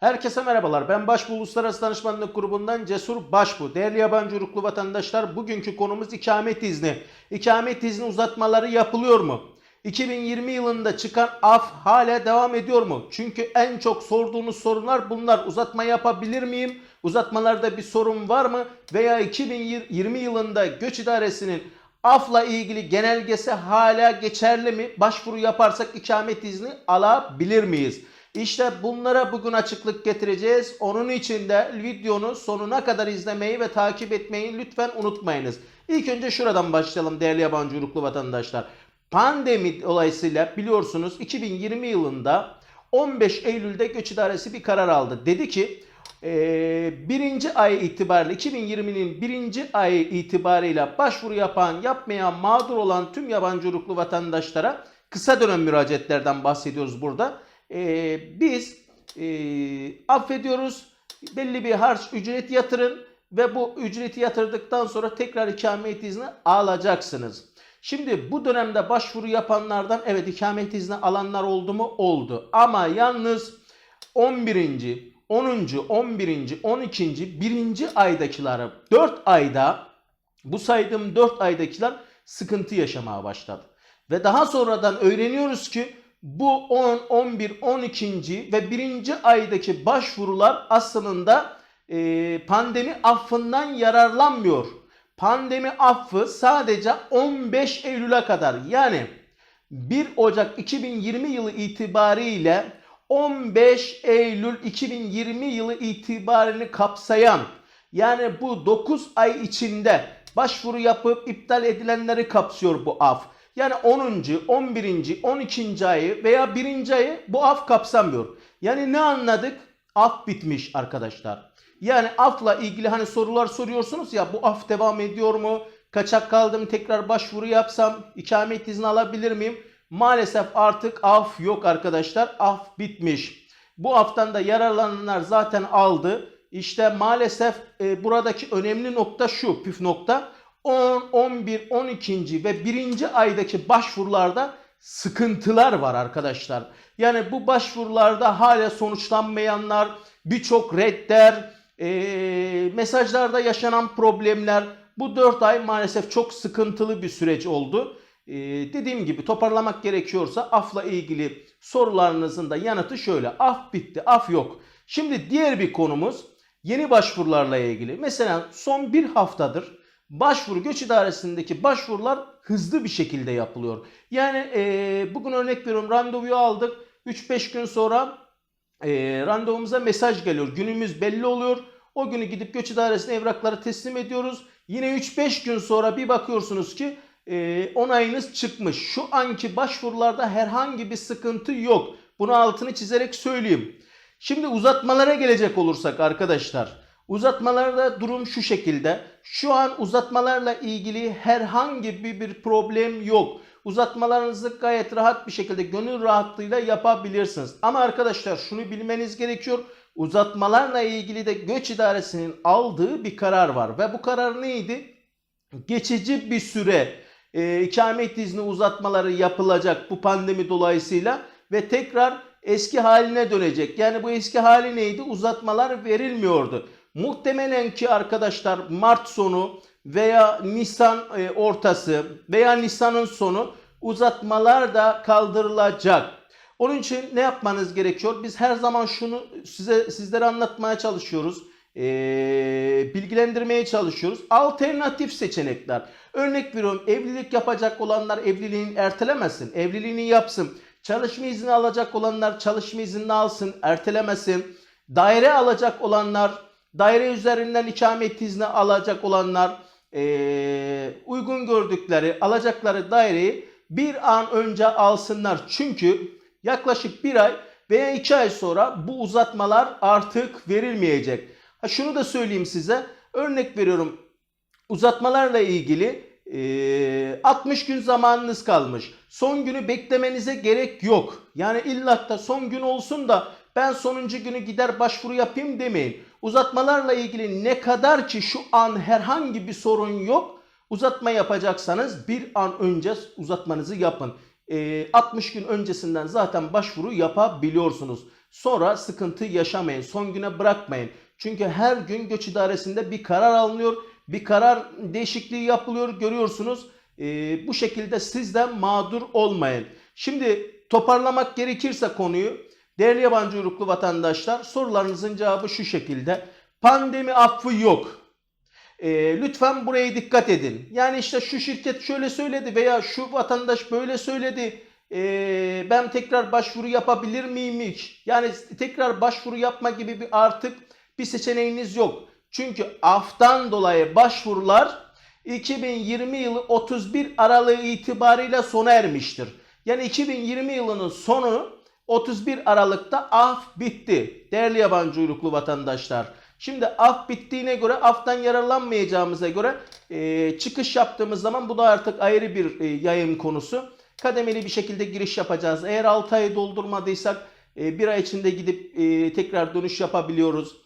Herkese merhabalar. Ben Başbu Uluslararası Danışmanlık Grubu'ndan Cesur Başbu. Değerli yabancı uyruklu vatandaşlar, bugünkü konumuz ikamet izni. İkamet izni uzatmaları yapılıyor mu? 2020 yılında çıkan af hala devam ediyor mu? Çünkü en çok sorduğunuz sorunlar bunlar. Uzatma yapabilir miyim? Uzatmalarda bir sorun var mı? Veya 2020 yılında Göç İdaresi'nin afla ilgili genelgesi hala geçerli mi? Başvuru yaparsak ikamet izni alabilir miyiz? İşte bunlara bugün açıklık getireceğiz. Onun için de videonu sonuna kadar izlemeyi ve takip etmeyi lütfen unutmayınız. İlk önce şuradan başlayalım değerli yabancı uyruklu vatandaşlar. Pandemi dolayısıyla biliyorsunuz 2020 yılında 15 Eylül'de Göç İdaresi bir karar aldı. Dedi ki ee, birinci ay itibariyle 2020'nin birinci ay itibariyle başvuru yapan yapmayan mağdur olan tüm yabancı uyruklu vatandaşlara kısa dönem müracaatlerden bahsediyoruz burada. Ee, biz e, affediyoruz belli bir harç ücret yatırın ve bu ücreti yatırdıktan sonra tekrar ikamet izni alacaksınız. Şimdi bu dönemde başvuru yapanlardan evet ikamet izni alanlar oldu mu? Oldu. Ama yalnız 11. 10. 11. 12. 1. aydakileri 4 ayda bu saydığım 4 aydakiler sıkıntı yaşamaya başladı. Ve daha sonradan öğreniyoruz ki bu 10, 11, 12. ve 1. aydaki başvurular aslında e, pandemi affından yararlanmıyor. Pandemi affı sadece 15 Eylül'e kadar yani 1 Ocak 2020 yılı itibariyle 15 Eylül 2020 yılı itibarını kapsayan yani bu 9 ay içinde başvuru yapıp iptal edilenleri kapsıyor bu af. Yani 10. 11. 12. ayı veya 1. ayı bu af kapsamıyor. Yani ne anladık? Af bitmiş arkadaşlar. Yani afla ilgili hani sorular soruyorsunuz ya bu af devam ediyor mu? Kaçak kaldım tekrar başvuru yapsam ikamet izni alabilir miyim? Maalesef artık af yok arkadaşlar. Af bitmiş. Bu aftan da yararlananlar zaten aldı. İşte maalesef e, buradaki önemli nokta şu püf nokta. 10, 11, 12. ve 1. aydaki başvurularda sıkıntılar var arkadaşlar. Yani bu başvurularda hala sonuçlanmayanlar, birçok redder, e, mesajlarda yaşanan problemler bu 4 ay maalesef çok sıkıntılı bir süreç oldu. Ee, dediğim gibi toparlamak gerekiyorsa afla ilgili sorularınızın da yanıtı şöyle. Af bitti, af yok. Şimdi diğer bir konumuz yeni başvurularla ilgili. Mesela son bir haftadır başvuru göç idaresindeki başvurular hızlı bir şekilde yapılıyor. Yani e, bugün örnek veriyorum randevuyu aldık. 3-5 gün sonra e, randevumuza mesaj geliyor. Günümüz belli oluyor. O günü gidip göç idaresine evrakları teslim ediyoruz. Yine 3-5 gün sonra bir bakıyorsunuz ki e, onayınız çıkmış. Şu anki başvurularda herhangi bir sıkıntı yok. Bunu altını çizerek söyleyeyim. Şimdi uzatmalara gelecek olursak arkadaşlar. Uzatmalarda durum şu şekilde. Şu an uzatmalarla ilgili herhangi bir, bir problem yok. Uzatmalarınızı gayet rahat bir şekilde gönül rahatlığıyla yapabilirsiniz. Ama arkadaşlar şunu bilmeniz gerekiyor. Uzatmalarla ilgili de göç idaresinin aldığı bir karar var. Ve bu karar neydi? Geçici bir süre e, ikamet izni uzatmaları yapılacak bu pandemi dolayısıyla ve tekrar eski haline dönecek. Yani bu eski hali neydi? Uzatmalar verilmiyordu. Muhtemelen ki arkadaşlar Mart sonu veya Nisan e, ortası veya Nisan'ın sonu uzatmalar da kaldırılacak. Onun için ne yapmanız gerekiyor? Biz her zaman şunu size sizlere anlatmaya çalışıyoruz. Ee, bilgilendirmeye çalışıyoruz. Alternatif seçenekler. Örnek veriyorum evlilik yapacak olanlar evliliğini ertelemesin. Evliliğini yapsın. Çalışma izni alacak olanlar çalışma izni alsın. Ertelemesin. Daire alacak olanlar daire üzerinden ikamet izni alacak olanlar ee, uygun gördükleri alacakları daireyi bir an önce alsınlar. Çünkü yaklaşık bir ay veya iki ay sonra bu uzatmalar artık verilmeyecek. Ha şunu da söyleyeyim size. Örnek veriyorum. Uzatmalarla ilgili e, 60 gün zamanınız kalmış. Son günü beklemenize gerek yok. Yani illa da son gün olsun da ben sonuncu günü gider başvuru yapayım demeyin. Uzatmalarla ilgili ne kadar ki şu an herhangi bir sorun yok. Uzatma yapacaksanız bir an önce uzatmanızı yapın. E, 60 gün öncesinden zaten başvuru yapabiliyorsunuz. Sonra sıkıntı yaşamayın. Son güne bırakmayın. Çünkü her gün göç idaresinde bir karar alınıyor. Bir karar değişikliği yapılıyor. Görüyorsunuz. Ee, bu şekilde siz de mağdur olmayın. Şimdi toparlamak gerekirse konuyu değerli yabancı uyruklu vatandaşlar sorularınızın cevabı şu şekilde. Pandemi affı yok. Ee, lütfen buraya dikkat edin. Yani işte şu şirket şöyle söyledi veya şu vatandaş böyle söyledi. Ee, ben tekrar başvuru yapabilir miyim hiç? Yani tekrar başvuru yapma gibi bir artık bir seçeneğiniz yok. Çünkü aftan dolayı başvurular 2020 yılı 31 Aralık itibariyle sona ermiştir. Yani 2020 yılının sonu 31 Aralık'ta af bitti. Değerli yabancı uyruklu vatandaşlar. Şimdi af bittiğine göre aftan yararlanmayacağımıza göre e, çıkış yaptığımız zaman bu da artık ayrı bir e, yayın konusu. Kademeli bir şekilde giriş yapacağız. Eğer 6 ayı doldurmadıysak e, bir ay içinde gidip e, tekrar dönüş yapabiliyoruz.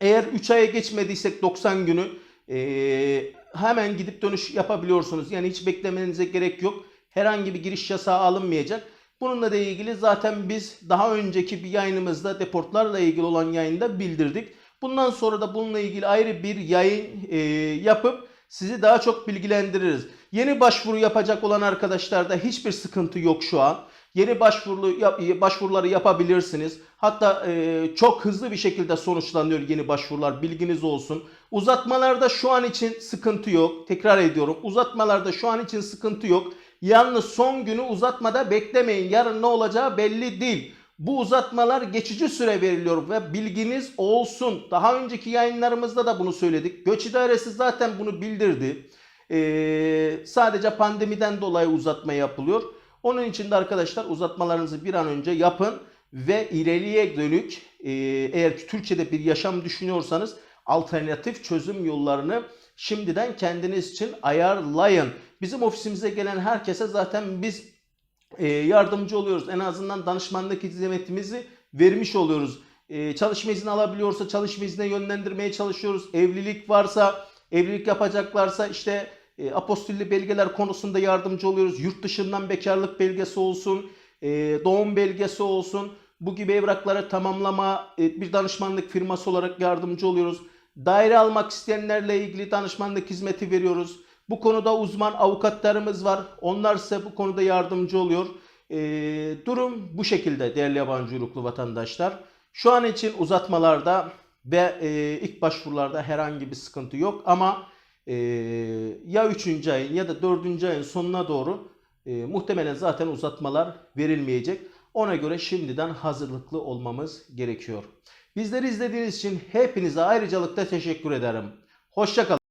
Eğer 3 aya geçmediysek 90 günü e, hemen gidip dönüş yapabiliyorsunuz. Yani hiç beklemenize gerek yok. Herhangi bir giriş yasağı alınmayacak. Bununla da ilgili zaten biz daha önceki bir yayınımızda deportlarla ilgili olan yayında bildirdik. Bundan sonra da bununla ilgili ayrı bir yayın e, yapıp sizi daha çok bilgilendiririz. Yeni başvuru yapacak olan arkadaşlarda hiçbir sıkıntı yok şu an. Yeni başvuru yap, başvuruları yapabilirsiniz. Hatta e, çok hızlı bir şekilde sonuçlanıyor yeni başvurular. Bilginiz olsun. Uzatmalarda şu an için sıkıntı yok. Tekrar ediyorum. Uzatmalarda şu an için sıkıntı yok. Yalnız son günü uzatmada beklemeyin. Yarın ne olacağı belli değil. Bu uzatmalar geçici süre veriliyor ve bilginiz olsun. Daha önceki yayınlarımızda da bunu söyledik. Göç idaresi zaten bunu bildirdi. Ee, sadece pandemiden dolayı uzatma yapılıyor. Onun için de arkadaşlar uzatmalarınızı bir an önce yapın ve ileriye dönük e, eğer ki Türkiye'de bir yaşam düşünüyorsanız alternatif çözüm yollarını şimdiden kendiniz için ayarlayın. Bizim ofisimize gelen herkese zaten biz e, yardımcı oluyoruz. En azından danışmanlık hizmetimizi vermiş oluyoruz. E, çalışma izni alabiliyorsa çalışma iznine yönlendirmeye çalışıyoruz. Evlilik varsa, evlilik yapacaklarsa işte e, apostille belgeler konusunda yardımcı oluyoruz. Yurt dışından bekarlık belgesi olsun, doğum belgesi olsun. Bu gibi evrakları tamamlama bir danışmanlık firması olarak yardımcı oluyoruz. Daire almak isteyenlerle ilgili danışmanlık hizmeti veriyoruz. Bu konuda uzman avukatlarımız var. Onlar size bu konuda yardımcı oluyor. E, durum bu şekilde değerli yabancı uyruklu vatandaşlar. Şu an için uzatmalarda ve e, ilk başvurularda herhangi bir sıkıntı yok ama e, ya 3. ayın ya da 4. ayın sonuna doğru e, muhtemelen zaten uzatmalar verilmeyecek. Ona göre şimdiden hazırlıklı olmamız gerekiyor. Bizleri izlediğiniz için hepinize ayrıcalıkta teşekkür ederim. Hoşçakalın.